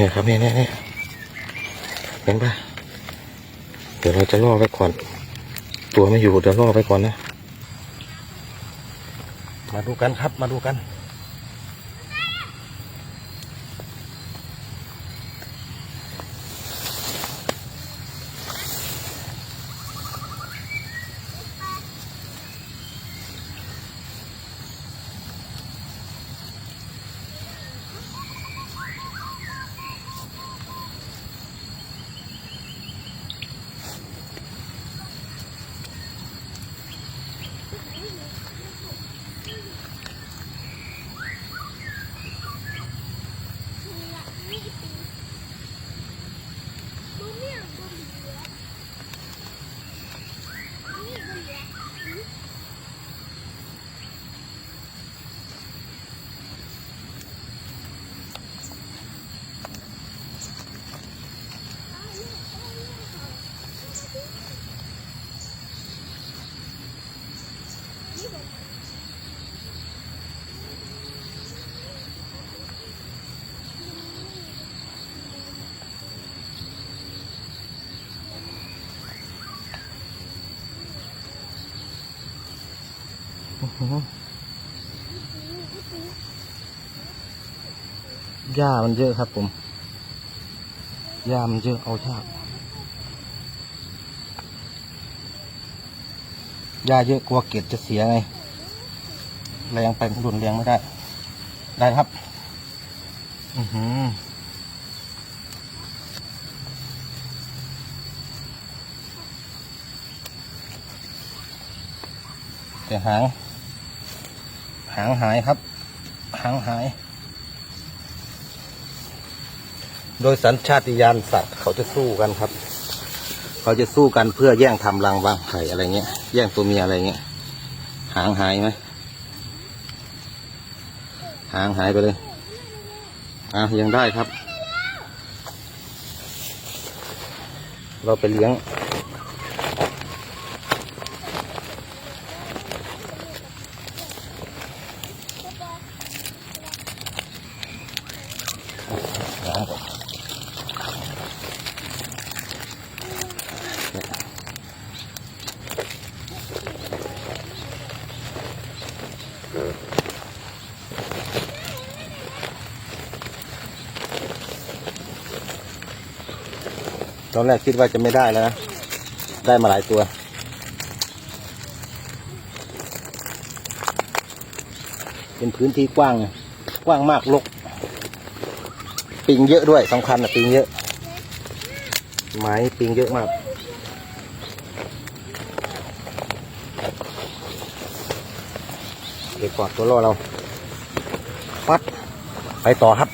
เนี่ยครับเนี่ยเนี่ยเนี่ยเห็นปะเดี๋ยวเราจะล่อไว้ก่อน ตัวไม่อยู่เดี๋ยวล่อไว้ก่อนนะ มาดูกันครับมาดูกัน หญ้ามันเยอะครับผมหญ้ามันเยอะเอาชาก หญ้าเยอะกลัวเกล็ดจะเสียไงแรงไปรุนแรงไม่ได้ ได้ครับ อือหือแต่หาง หางหายครับ หางหาย โดยสัญชาติญาณสัตว์เขาจะสู้กันครับ เขาจะสู้กันเพื่อแย่งทำรังวางไข่อะไรเงี้ย แย่งตัวเมียอะไรเงี้ย หางหายไหมหางหายไปเลย อะยังได้ครับ เราไปเลี้ยงล้างก่อน ตอนแรกคิดว่าจะไม่ได้แล้วนะ ได้มาหลายตัว เป็นพื้นที่กว้างไงกว้างมากลก ปิงเยอะด้วยสำคัญนะปิงเยอะ ไม้ปิงเยอะมาก เดี๋ยวกอดตัวล่อเรา ปัด ไปต่อครับ